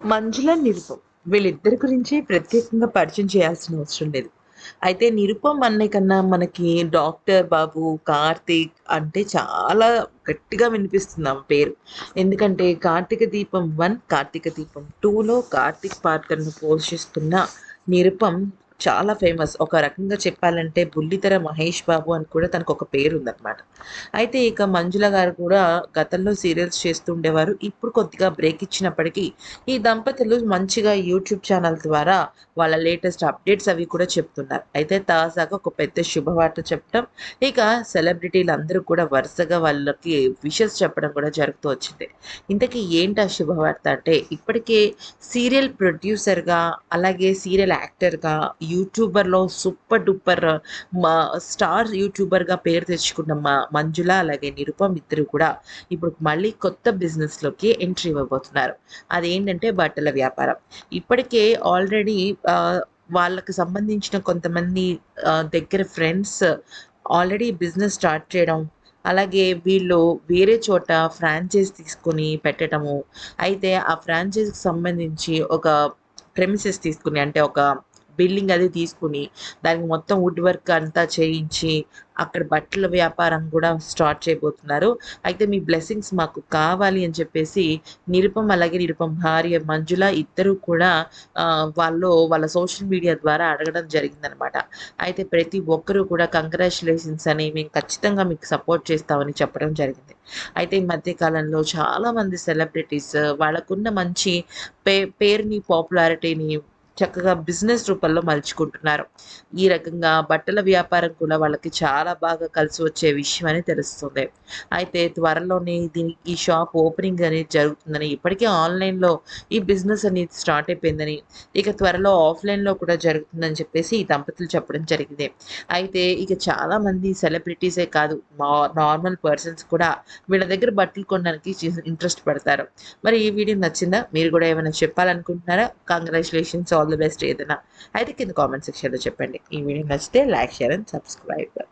మంజుల నిరుపం. వీళ్ళిద్దరి గురించి ప్రత్యేకంగా పరిచయం చేయాల్సిన అవసరం లేదు. అయితే నిరుపం అనే కన్నా మనకి డాక్టర్ బాబు కార్తీక్ అంటే చాలా గట్టిగా వినిపిస్తుంది ఆమె పేరు. ఎందుకంటే కార్తీక దీపం వన్ కార్తీక దీపం టూలో కార్తీక్ పాత్రను పోషిస్తున్న నిరుపం చాలా ఫేమస్. ఒక రకంగా చెప్పాలంటే బుల్లితెర మహేష్ బాబు అని కూడా తనకు ఒక పేరు ఉందన్నమాట అయితే ఇక మంజుల గారు కూడా గతంలో సీరియల్స్ చేస్తుండేవారు ఇప్పుడు కొద్దిగా బ్రేక్ ఇచ్చినప్పటికీ ఈ దంపతులు మంచిగా యూట్యూబ్ ఛానల్ ద్వారా వాళ్ళ లేటెస్ట్ అప్డేట్స్ అవి కూడా చెప్తున్నారు. అయితే తాజాగా ఒక పెద్ద శుభవార్త చెప్పడం ఇక సెలబ్రిటీలు అందరూ కూడా వరుసగా వాళ్ళకి విషెస్ చెప్పడం కూడా జరుగుతూ వచ్చింది. ఇంతకీ ఏంటి ఆ శుభవార్త అంటే ఇప్పటికే సీరియల్ ప్రొడ్యూసర్గా అలాగే సీరియల్ యాక్టర్గా యూట్యూబర్లో సూపర్ డూపర్ మా స్టార్ యూట్యూబర్గా పేరు తెచ్చుకున్న మా మంజుల అలాగే నిరుపమ్ ఇద్దరు కూడా ఇప్పుడు మళ్ళీ కొత్త బిజినెస్లోకి ఎంట్రీ ఇవ్వబోతున్నారు. అదేంటంటే బట్టల వ్యాపారం. ఇప్పటికే ఆల్రెడీ వాళ్ళకు సంబంధించిన కొంతమంది దగ్గర ఫ్రెండ్స్ ఆల్రెడీ బిజినెస్ స్టార్ట్ చేయడం అలాగే వీళ్ళు వేరే చోట ఫ్రాంచైజ్ తీసుకొని పెట్టడము అయితే ఆ ఫ్రాంచైజ్కి సంబంధించి ఒక ప్రెమిసెస్ తీసుకుని అంటే ఒక బిల్డింగ్ అది తీసుకుని దానికి మొత్తం వుడ్ వర్క్ అంతా చేయించి అక్కడ బట్టల వ్యాపారం కూడా స్టార్ట్ చేయబోతున్నారు. అయితే మీ బ్లెస్సింగ్స్ మాకు కావాలి అని చెప్పేసి నిరుపం అలాగే నిరుపం భార్య మంజుల ఇద్దరు కూడా వాళ్ళు వాళ్ళ సోషల్ మీడియా ద్వారా అడగడం జరిగిందనమాట. అయితే ప్రతి ఒక్కరూ కూడా కంగ్రాచులేషన్స్ అని మేము ఖచ్చితంగా మీకు సపోర్ట్ చేస్తామని చెప్పడం జరిగింది. అయితే ఈ మధ్య కాలంలో చాలామంది సెలబ్రిటీస్ వాళ్ళకున్న మంచి పే పేరుని పాపులారిటీని చక్కగా బిజినెస్ రూపంలో మలుచుకుంటున్నారు. ఈ రకంగా బట్టల వ్యాపారం కూడా వాళ్ళకి చాలా బాగా కలిసి వచ్చే విషయం అని తెలుస్తుంది. అయితే త్వరలోనే దీనికి ఈ షాప్ ఓపెనింగ్ అనేది జరుగుతుందని ఇప్పటికే ఆన్లైన్లో ఈ బిజినెస్ అనేది స్టార్ట్ అయిపోయిందని ఇక త్వరలో ఆఫ్లైన్లో కూడా జరుగుతుందని చెప్పేసి ఈ దంపతులు చెప్పడం జరిగింది. అయితే ఇక చాలామంది సెలబ్రిటీసే కాదు నార్మల్ పర్సన్స్ కూడా వీళ్ళ దగ్గర బట్టలు కొనడానికి ఇంట్రెస్ట్ పెడతారు. మరి ఈ వీడియో నచ్చిందా? మీరు కూడా ఏమైనా చెప్పాలనుకుంటున్నారా? కంగ్రాచులేషన్స్ ఆల్ ది బెస్ట్ ఏదైనా. అయితే కింద కామెంట్ సెక్షన్లో చెప్పండి. ఈ వీడియో నచ్చితే లైక్ షేర్ అండ్ సబ్స్క్రైబ్.